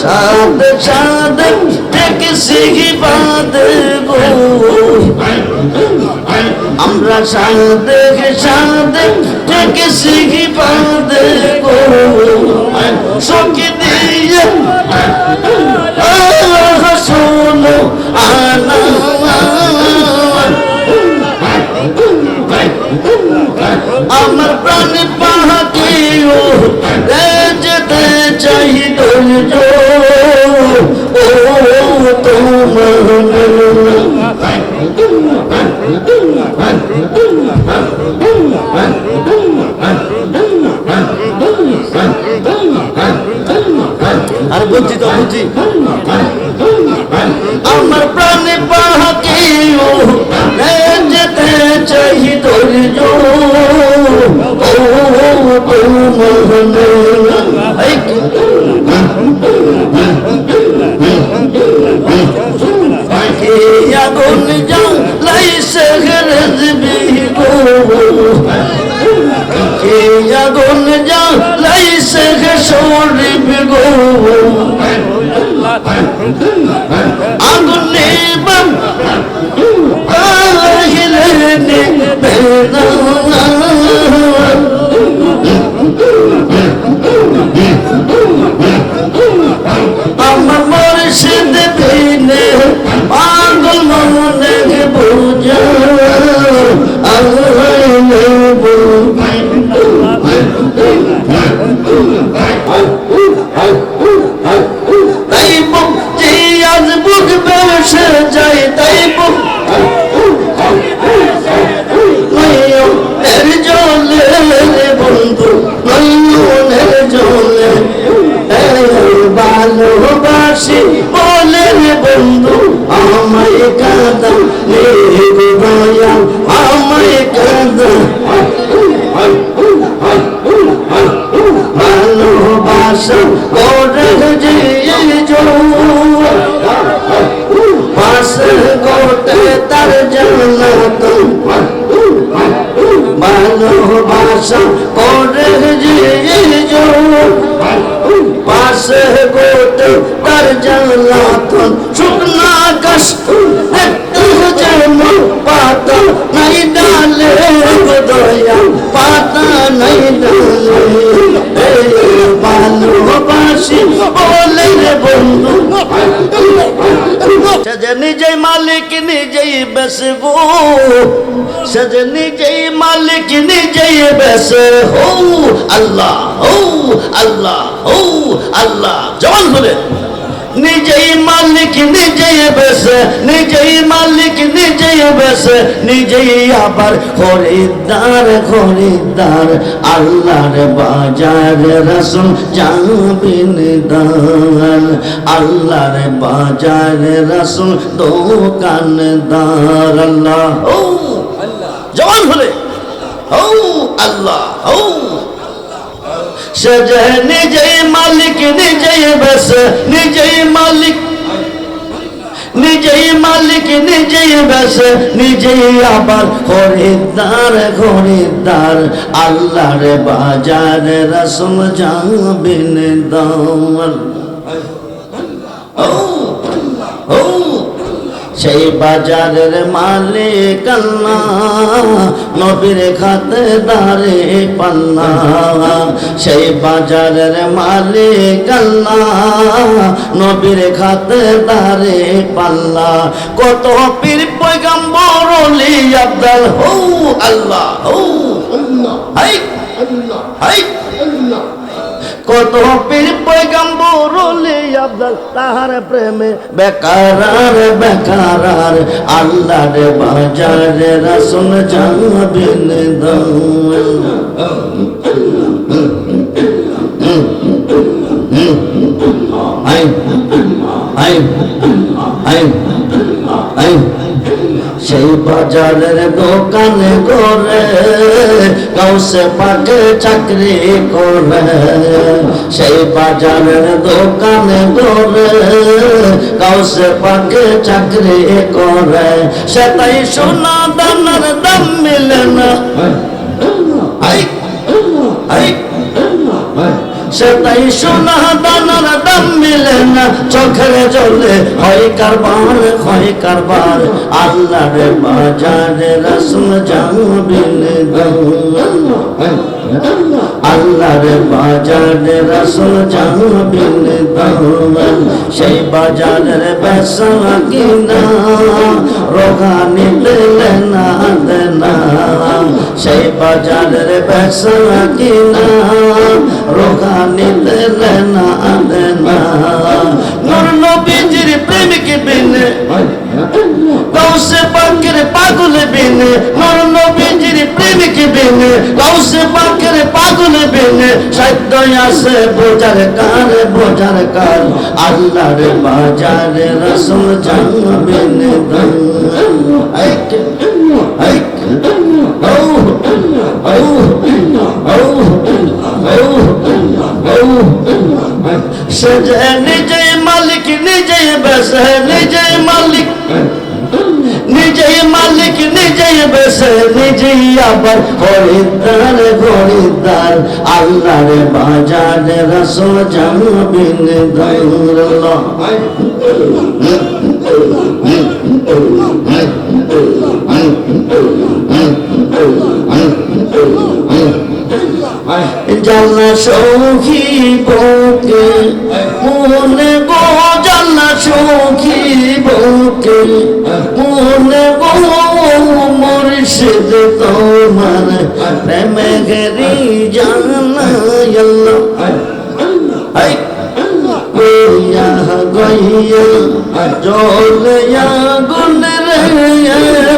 সাদ সাদ টেকসি বাঁধে গো আমরা সাদে সাদে টেকসি বাঁধে গো সখী দিয়ে আহ, শোনো আনা আমার প্রাণ পাহাকে ও যেতে চাই ধৈর্য ও তোমার আর বলছি তো বলছি আমার প্রাণে পাহাকে ও যেতে চাই ধৈর্য ও তোমার কে আগুন জ্বালাই সেহ শরীফ গো আগুন নেবাম আহিলে নে ভালোবাসা করে যে পাশে গোটে তার জানাত ভালোবাসা করে যে পাশে গোটে তার জানাত শুকনা বন্ধু। সে নিজেই মালিক, নিজেই বেসবো সে নিজেই মালিক, নিজেই বেসে হো আল্লাহ হো আল্লাহ হো, আল্লাহ। জবান বলে নিজেই মালিক, নিজেই বেসে নিজেই মালিক, নিজেই বেসে নিজেই আবার খরিদ্দার খরিদ্দার, আল্লাহর বাজার রসুল যাবিন দান আল্লাহর বাজার রসুল দোকানদার, আল্লাহ ও জবান হলে ও আল্লাহ ও সে যে নিজেই মালিক নিজেই বেস নিজেই মালিক নিজেই মালিক নিজেই বেস নিজেই আবার খরিদ্দার খরিদ্দার আল্লাহর বাজার রসম যাবিন দাম ও ও সেই বাজারের মালিক নবীর খাতে দারে পাল্লা। সেই বাজারের মালিক নবীর খাতে দারে পাল্লা। কত পীর পয়গম্বর ওলি আব্দাল হৌ, আল্লাহ হৌ হাই হাই। কত পীর পয়গম্বর আব্দাল তাহার প্রেমে। বেকার আর বেকার আর আল্লাহর বাজারে রাসুল জানবিন আই আই আই আই সেই বাজারের দোকানে করে কাউসে পাকে চাকরি করে। সেই বাজারের দোকানে করে কাউসে পাকে চাকরি করে। সে তাই সোনা দানার দাম মিলে না। আই আই সে তাই সোনা দানার দাম মিলে না, চোখের জলে হয় কারবার হয় কারবার। আল্লাহ রে বাজারে রসুল জামিল আল্লাহর বাজারে রসুল জামিল সেই বাজারের বেসা কিনা রোগানি দিলে না দেনা সেই বাজারের বেসা কিনা রোগানি দিলে না দেনা নূর নবীজির প্রেমিক বিনে কৌশে পাকের পাগল বিনে নূর নবীজির প্রেমিক বিনে কৌশে পাকের পাগল বিনে সত্য আছে বোঝার কার বোঝার কার আল্লাহর বাজারে রসুল জানবেন সে যে নিজে মালিক নিজে বেসে নিজে মালিক নিজেই মালিক নিজেই বেসে নিজেই আবার খরিদ্দার খরিদ্দার আল্লাহর বাজারে রসুল জানবিন দৌড়ল্লাহ জান্না সৌখী বউকে, মনে গো জান্না সৌখী বউকে, মনে গো মুর্শিদ তোমার প্রেমে গেরি জানা গইয়া গইয়া জোলিয়া গুন রে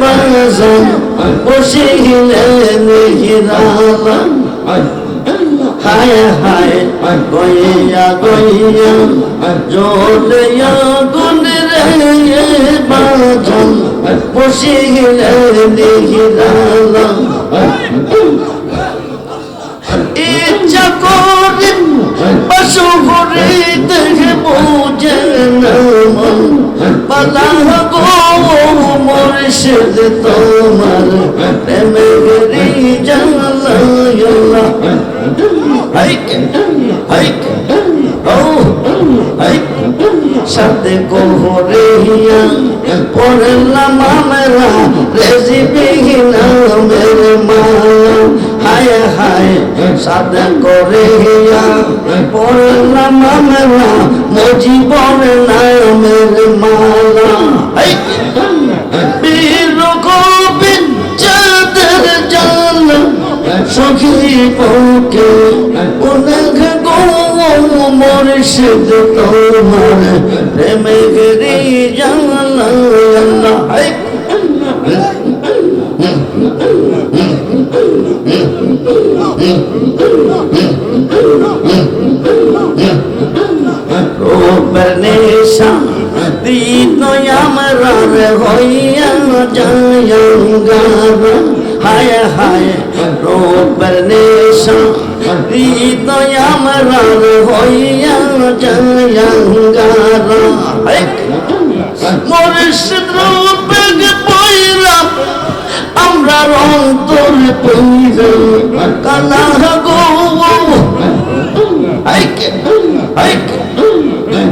বাজান। বসিলে নিহিরালা হায় হায় গইয়া গইয়া জোলিয়া গুন রে বাজান বসিলে নিহিরালা ইচ্ছা করে পশু ঘুরে দেখে বোঝে নাম পালা গো মুর্শিদ তোমার প্রেমে গরি জালা হাইকে হাইকে ও হাইকে সাথে কোহরে হিয়া পড়লাম আমরা রেজি বিঘিনা মেরে মায়া হায় হায় সাথে করে হিয়া পড়লাম আমরা মজিবর নামের মালা হাইকে বীর পৌকে অনেক গো মুর্শিদ তোমার প্রেমে গরি জানা নেশা দিন আমরা হইয়া যায় হায় হায় রূপের নেশা দিন আমরা হইয়া যায় মরিষদ রূপে পয়রা আমরা অন্তর পইরা কালা গো।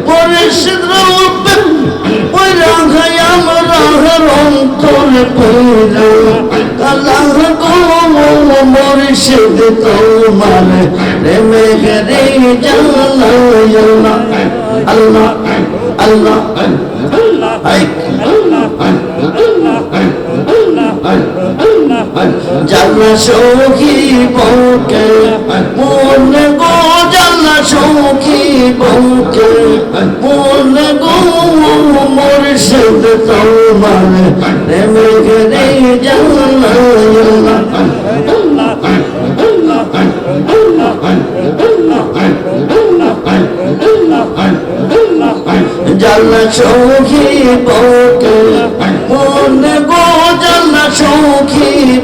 পরিশুদ্ধ রূপে রাখাই আমরা অন্তর পইরা কালা গো মরিষদ তোমার। প্রেমে গরে জানা আল্লাহ আল্লাহ আল্লাহ জানা সখী বউকে, মন গো জানা সখী বউকে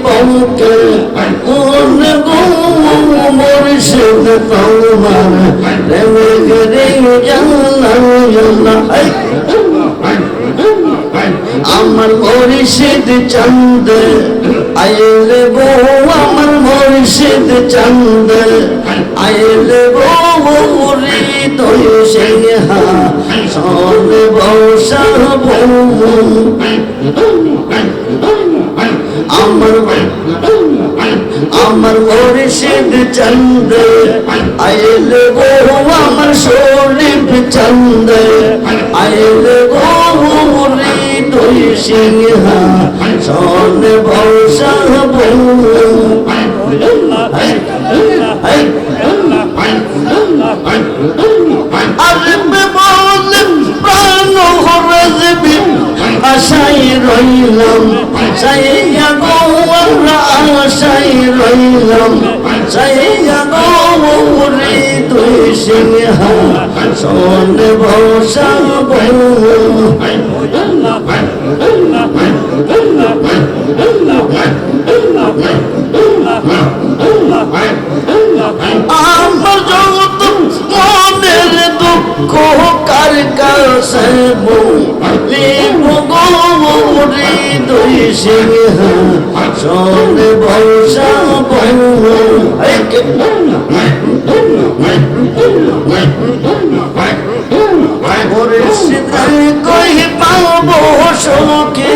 বউকে মন গো মুর্শিদ তোমার প্রেমে গরে জানা আমার মুর্শিদ চন্দ আইলে বউ আমার মুর্শিদ চন্দ আইলে বউ বৌসা বউ আমার আমার মুর্শিদ চন্দ আইল গো আমার শরীফ চন্দ দুই সিংহা সন হরজবি আশাই রইলাম সাইয়া গো আশাই রইলাম। সাইয়া গো রে তুই সিংহা সোন ভৌসা বউ আমার জগত মনের দুঃখ কার কাছে পাব সখী?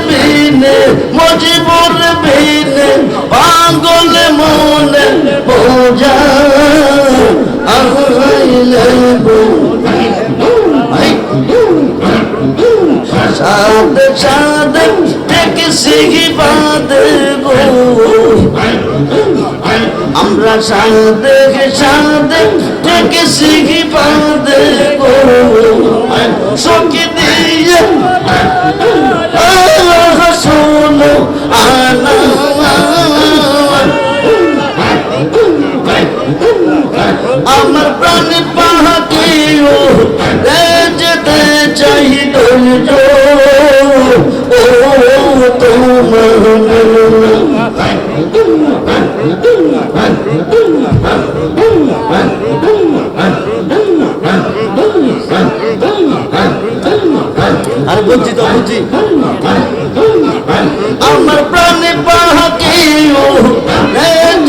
বিনে মজিবুর বিনে, পাগল মনে, বোঝা আইলে সাদ সাদ থেকে সিগি বাদ গো। আমরা সাদ সাদ থেকে সিগি বাদ গো। সখী দিয়ে ধৈর্য ও তোমার আর বলছি তো বলছি আমার প্রাণে পাহাকিও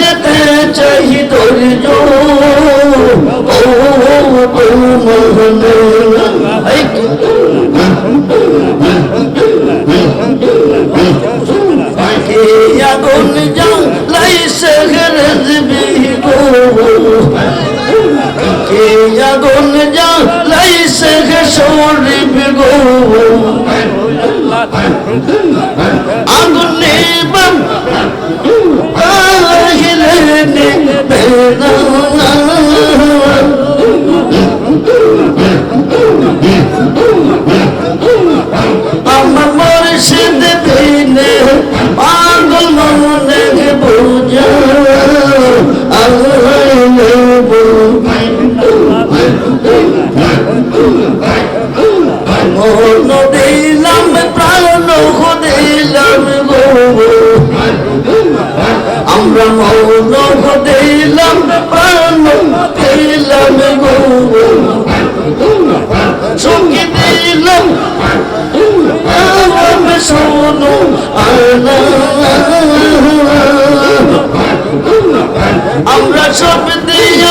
যেতে চাই ধৈর্য ও কে আগুন জ্বালাই সেখে শরীফ গো। আগুন নেবাম আহিলে নেবে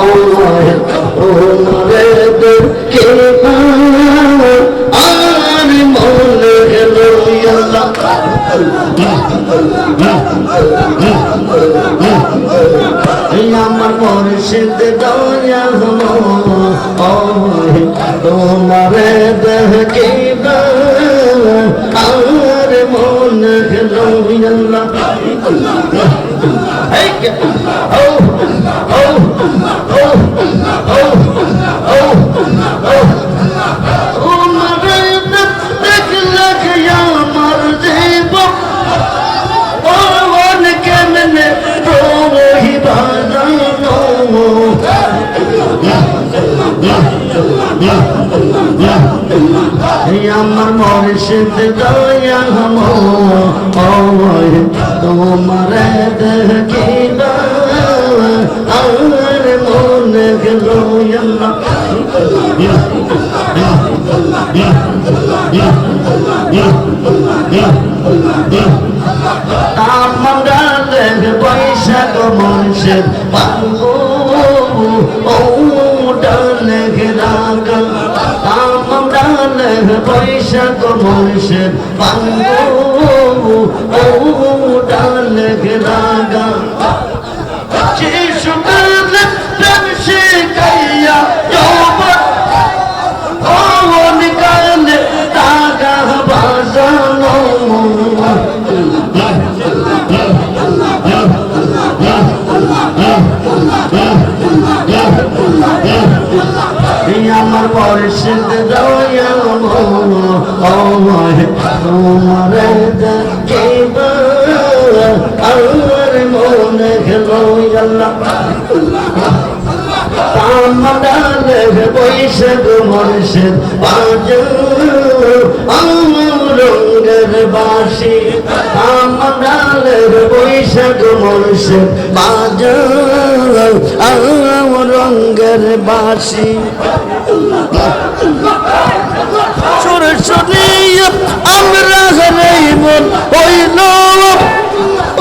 মাওলায় ও মরে কে আর মনে আমার মুর্শিদ দয়া তোমার দেখিব আর মন আল্লাহ মর্শিদ দয়া হম তোমার দেখিবা আর মনে গেল আমরা দেখ বৈশাখ মর্শিদ পাঙ্গু দেখ তো মানুষের পাঙ্গু ও ডালে রাগা তোমার দেখিব আর মনে গেল আল্লাহ আমাদের বৈশাখ মর্ষিদ বাজ রঙ্গের বাসি আমাদের বৈশাখ মর্ষিদ বাজ রঙ্গের বাসি শুনিয়ে আমরা হইব হইল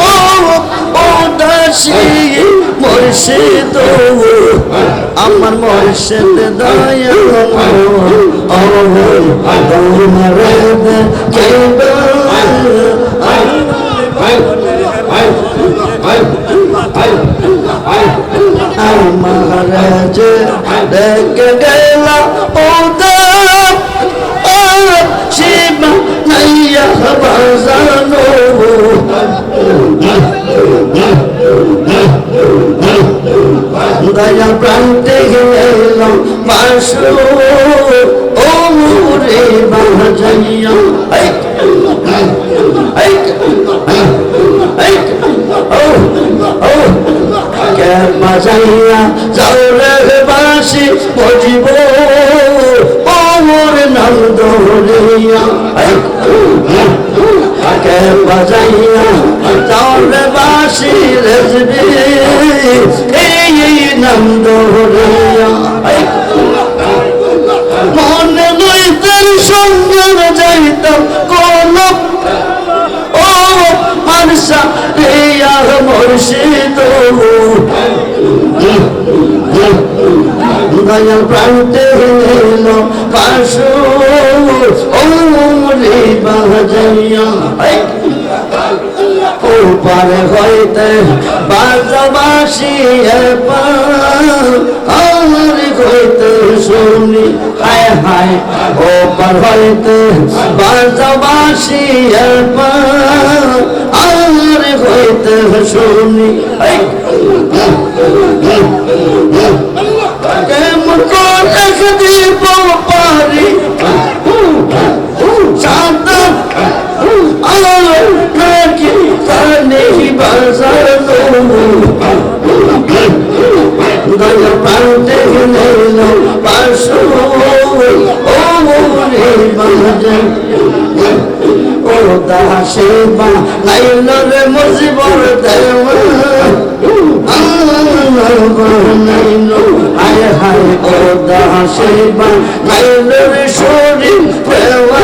ও ও দাসী মুর্শিদ আমার মুর্শিদ দয়া আমার যে দেখে গেল ও দয়া প্রান্তে গেলাম বাসু ও রে বাজাইয়া বাজাইয়া যাওরে বাসি বজিব বাসি রেজবি এই নাম দৌড়িয়া মনে লইতের সঙ্গে যাইতাম কোন ও মানসা রিয়া মুর্শিদ দয়াল প্রান্তে হইল পাশু ও রে বাজাইয়া উপারে হইতে বাজাবাসি আমার হইতে শুনি, হায় হায় ওপার হইতে বাজাবাসি আমার হইতে শুনি কেমন করে দিব পারি। সাদা আলো নাকি কানে বাজানো দয়া পান্তে গেল পাশো ও রে বাজান ও দাসে বা নাইল রে মজিবর দেওয়া নাইল হায় ও দাসে বা নাইল রে শরীর দেওয়া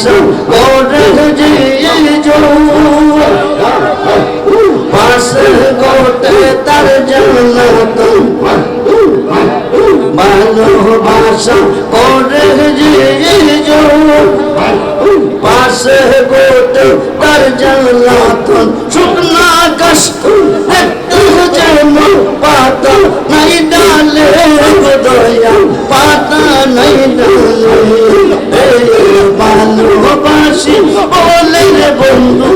করে যে পাশে গোটে তার জানাত ভালোবাসা করে পাশে গোটে তার জানাত শুকনা একটু যেন নাই ভালোবাসি বলে রে বন্ধু।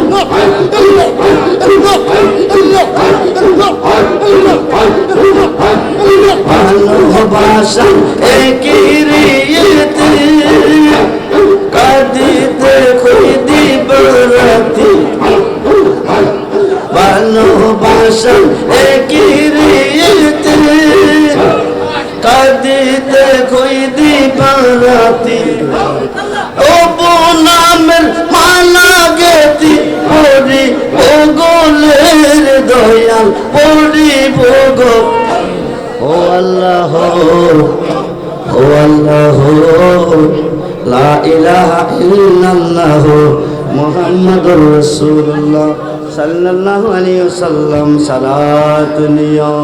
ভালোবাসা একই রিয়েতে কাঁদিতে খুঁদি বরাতি। ভালোবাসা একই দয়াল গো। ও আল্লাহ ও আল্লাহ, লা ইলাহা ইল্লাল্লাহ মুহাম্মাদুর রাসূলুল্লাহ সাল্লাল্লাহু আলাইহি ওয়াসাল্লাম সালাতুনিয়া